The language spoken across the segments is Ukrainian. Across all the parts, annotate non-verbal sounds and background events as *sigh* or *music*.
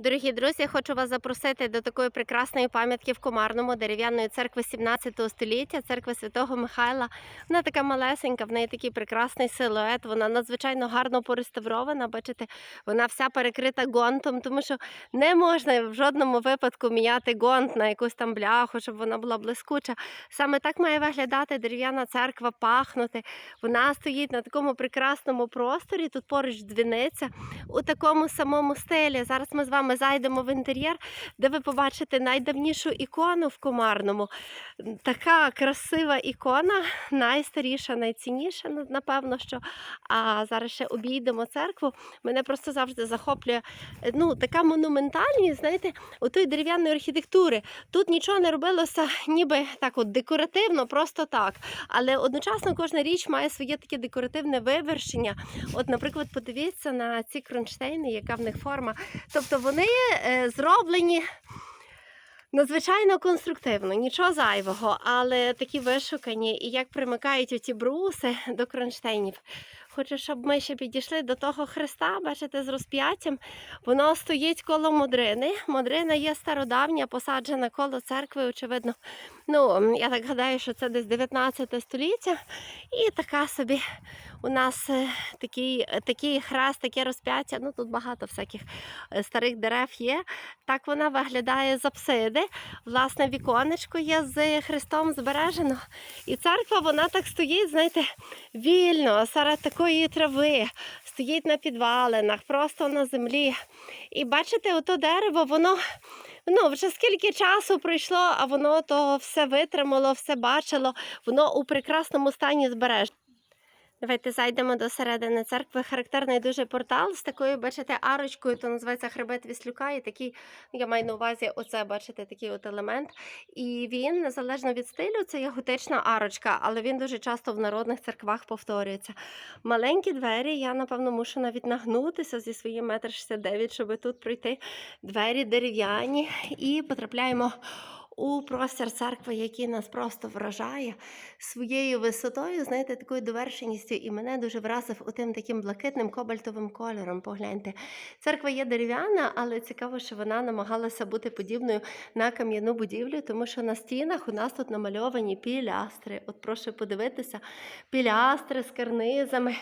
Дорогі друзі, хочу вас запросити до такої прекрасної пам'ятки в Комарному дерев'яної церкви 17 століття, церкви Святого Михайла. Вона така малесенька, в неї такий прекрасний силует. Вона надзвичайно гарно пореставрована. Бачите, вона вся перекрита гонтом, тому що не можна в жодному випадку міняти гонт на якусь там бляху, щоб вона була блискуча. Саме так має виглядати дерев'яна церква, пахнути. Вона стоїть на такому прекрасному просторі. Тут поруч дзвіниця у такому самому стилі. Зараз ми з вами зайдемо в інтер'єр, де ви побачите найдавнішу ікону в Комарному. Така красива ікона, найстаріша, найцінніша, напевно, що. А зараз ще обійдемо церкву. Мене просто завжди захоплює е, ну, така монументальність, знаєте, у тої дерев'яної архітектури. Тут нічого не робилося, ніби так от декоративно, просто так. Але одночасно кожна річ має своє таке декоративне вивершення. От, наприклад, подивіться на ці кронштейни, яка в них форма. Тобто вони е, зроблені. Надзвичайно конструктивно, нічого зайвого, але такі вишукані, і як примикають оці бруси до кронштейнів. Хочу, щоб ми ще підійшли до того хреста, бачите, з розп'яттям. Воно стоїть коло модрини. Модрина є стародавня, посаджена коло церкви, очевидно. Ну, я так гадаю, що це десь 19 століття. І така собі у нас е, такий, е, такий хрест, таке розп'яття. Ну тут багато всяких е, старих дерев є. Так вона виглядає з апсиди. Власне, віконечко є з хрестом збережено. І церква вона так стоїть, знаєте, вільно, серед такої трави, стоїть на підвалинах, просто на землі. І бачите, ото дерево, воно. Ну, вже скільки часу пройшло, а воно то все витримало, все бачило, воно у прекрасному стані збережено. Давайте зайдемо до середини церкви. Характерний дуже портал з такою, бачите, арочкою, то називається хребет Віслюка. І такий, я маю на увазі, оце, бачите, такий от елемент. І він, незалежно від стилю, це є готична арочка, але він дуже часто в народних церквах повторюється. Маленькі двері, я, напевно, мушу навіть нагнутися зі своїм метр 69, щоб тут пройти. Двері дерев'яні і потрапляємо у простір церкви, який нас просто вражає своєю висотою, знаєте, такою довершеністю, і мене дуже вразив отим таким блакитним кобальтовим кольором. Погляньте. Церква є дерев'яна, але цікаво, що вона намагалася бути подібною на кам'яну будівлю, тому що на стінах у нас тут намальовані пілястри. От прошу подивитися, пілястри з карнизами,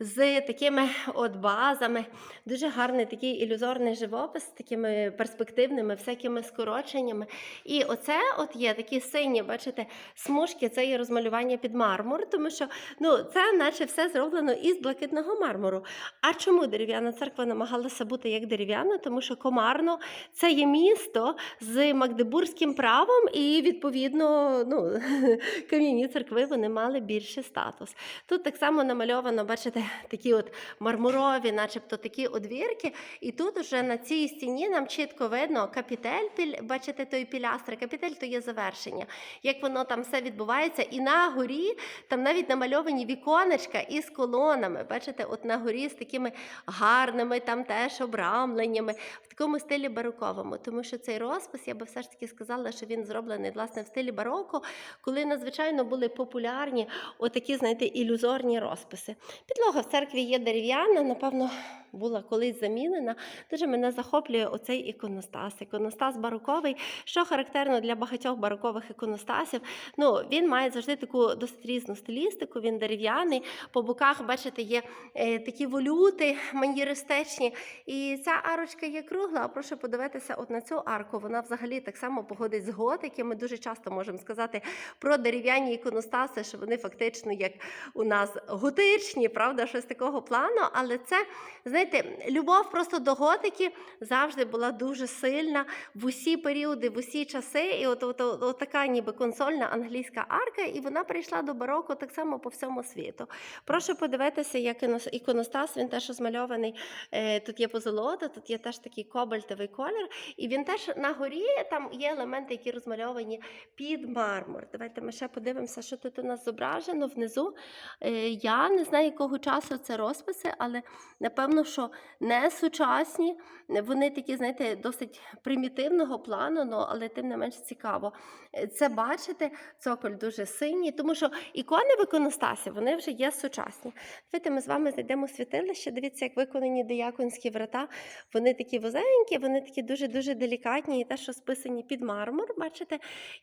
з такими от базами. Дуже гарний такий ілюзорний живопис, з такими перспективними всякими скороченнями. І оце от є такі сині, бачите, смужки, це є розмалювання під мармур, тому що ну, це наче все зроблено із блакитного мармуру. А чому дерев'яна церква намагалася бути як дерев'яна? Тому що Комарно це є місто з магдебурзьким правом, і відповідно ну, *laughs* кам'яні церкви вони мали більший статус. Тут так само намальовано, бачите, такі от мармурові, начебто такі одвірки. І тут уже на цій стіні нам чітко видно капітель, бачите, той пілястр. Капітель то є завершення. Як воно там все відбувається. І на горі там навіть намальовані віконечка із колонами. Бачите, от на горі з такими гарними там теж обрамленнями, в такому стилі бароковому. Тому що цей розпис, я би все ж таки сказала, що він зроблений власне в стилі бароко, коли надзвичайно були популярні отакі, знаєте, ілюзорні розписи. Підлога в церкві є дерев'яна, напевно, була колись замінена. Дуже мене захоплює оцей іконостас. Іконостас бароковий, що характерно для багатьох барокових іконостасів. Ну, він має завжди таку досить різну стилістику, він дерев'яний. По боках, бачите, є е, такі волюти манєристичні. І ця арочка є кругла. Прошу подивитися от на цю арку. Вона взагалі так само походить з готики. Ми дуже часто можемо сказати про дерев'яні іконостаси, що вони фактично як у нас готичні, правда, щось такого плану. Але це, знаєте, любов просто до готики завжди була дуже сильна в усі періоди, в усі часи. І от, от, от, от така ніби консольна англійська арка, і вона прийшла до бароко так само по всьому світу. Прошу подивитися, як іконостас, він теж розмальований. е, Тут є позолота, тут є теж такий кобальтовий колір. І він теж на горі там є елементи, які розмальовані під мармур. Давайте ми ще подивимося, що тут у нас зображено внизу. Е, Я не знаю, якого часу це розписи, але напевно, що не сучасні, вони такі, знаєте, досить примітивного плану, ну, але тим не менш цікаво. Це бачите, цоколь дуже синій, тому що ікони в іконостасі вони вже є сучасні. Давайте ми з вами зайдемо у святилище. Дивіться, як виконані дияконські врата. Вони такі вузенькі, вони такі дуже-дуже делікатні, і те, що списані під мармур, бачите.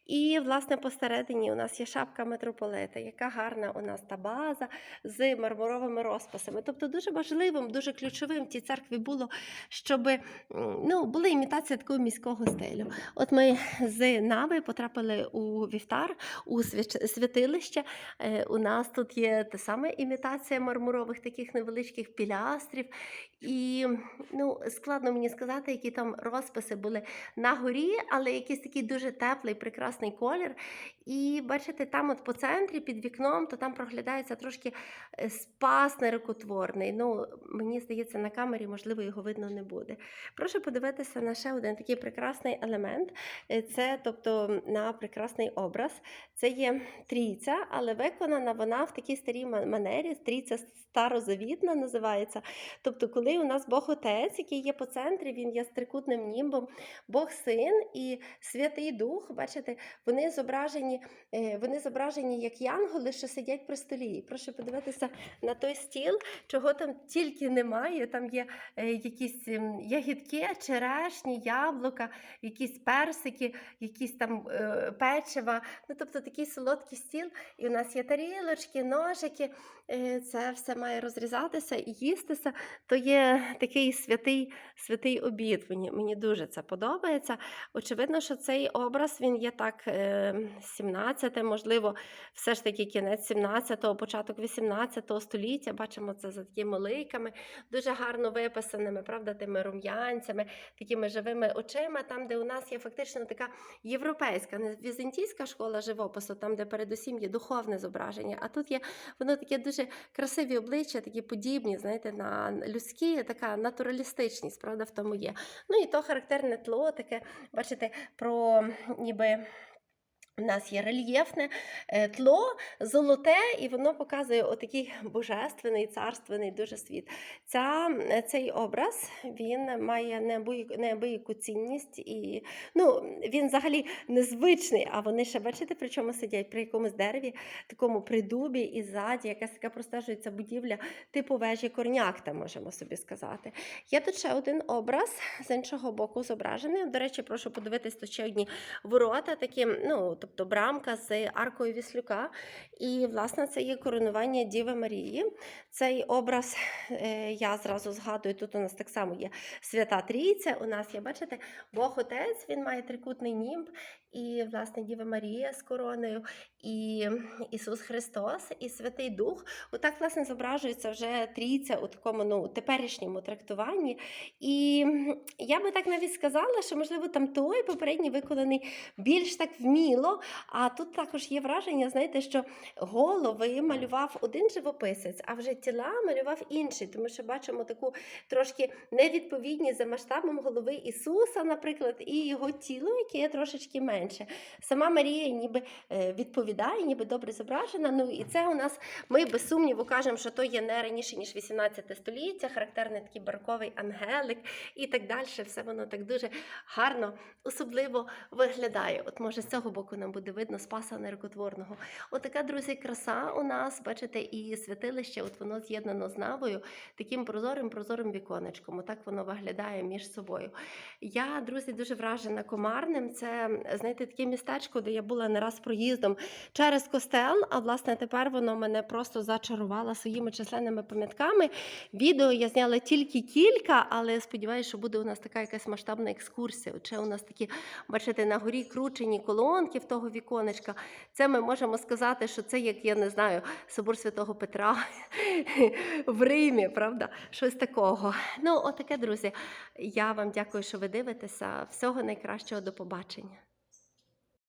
І, власне, посередині у нас є шапка митрополита, яка гарна у нас та база з мармуровими розписами. Тобто дуже важливим, дуже ключовим в тій церкві було, щоб ну, була імітація такого міського стилю. От ми з Нави потрапили у вівтар, у святилище. Е, У нас тут є та саме імітація мармурових таких невеличких пілястрів. І ну, складно мені сказати, які там розписи були на горі, але якийсь такий дуже теплий, прекрасний колір. І бачите, там от по центрі під вікном, то там проглядається трошки е, спас нерукотворний. Ну, мені здається, на камері, можливо, його видно не буде. Прошу подивитися на ще один такий прекрасний елемент. Е, Це, тобто, на прекрасний образ. Це є трійця, але виконана вона в такій старій манері. Трійця старозавітна називається. Тобто, коли у нас Бог Отець, який є по центрі, він є з трикутним німбом, Бог Син і Святий Дух, бачите, вони зображені, е, вони зображені як янголи, що сидять при столі. Прошу подивитися на той стіл, чого там тільки немає. Там є е, якісь ем, ягідки, черешні, яблука, якісь персики, якісь там е, печива. Ну, тобто такий солодкий стіл. І у нас є тарілочки, ножики. Це все має розрізатися і їстися. То є такий святий, святий обід. Мені, мені дуже це подобається. Очевидно, що цей образ він є так е, 17, можливо, все ж таки кінець 17-го, початок 18 століття. Бачимо це за такими лейками, дуже гарно виписаними, правда, тими рум'янцями, такими живими очима, там, де у нас є фактично така європейська, не візантійська школа живопису, там, де передусім є духовне зображення. А тут є воно таке дуже красиві обличчя, такі подібні, знаєте, на людські, така натуралістичність, правда, в тому є. Ну і то характерне тло, таке, бачите, про ніби. У нас є рельєфне е, тло, золоте, і воно показує отакий божественний, царственний дуже світ. Ця, е, цей образ він має неабияку, цінність, і ну, він взагалі незвичний, а вони ще, бачите, при чому сидять при якомусь дереві, такому придубі і ззаді, якась така простежується будівля, типу вежі корнякта, можемо собі сказати. Є тут ще один образ з іншого боку зображений. До речі, прошу подивитись, тут ще одні ворота, такі, ну, тобто брамка з аркою Віслюка. І, власне, це є коронування Діви Марії. Цей образ е, я зразу згадую, тут у нас так само є Свята Трійця. У нас є, бачите, Бог Отець, він має трикутний німб, і, власне, Діва Марія з короною, і Ісус Христос, і Святий Дух. Отак, власне, зображується вже трійця у такому ну, теперішньому трактуванні. І я би так навіть сказала, що, можливо, там той попередній виконаний більш так вміло. А тут також є враження, знаєте, що голови малював один живописець, а вже тіла малював інший, тому що бачимо таку трошки невідповідність за масштабом голови Ісуса, наприклад, і його тіло, яке є трошечки менше. Сама Марія ніби е, відповідає, ніби добре зображена. Ну і це у нас ми без сумніву кажемо, що то є не раніше ніж 18 століття, характерний такий барковий ангелик і так далі. Все воно так дуже гарно, особливо виглядає. От може з цього боку нам буде видно Спаса Неркотворного. Отака, друзі, краса у нас, бачите, і святилище, от воно з'єднано з навою таким прозорим прозорим віконечком. Отак воно виглядає між собою. Я, друзі, дуже вражена комарним. Це, знаєте, таке містечко, де я була не раз проїздом через костел. А власне тепер воно мене просто зачарувало своїми численними пам'ятками. Відео я зняла тільки кілька, але сподіваюся, що буде у нас така якась масштабна екскурсія. Ще у нас такі, бачите, на горі кручені колонки в того віконечка. Це ми можемо сказати, що це як я не знаю, собор святого Петра *laughs* в Римі, правда? Щось такого. Ну, отаке, друзі. Я вам дякую, що ви дивитеся. Всього найкращого до побачення.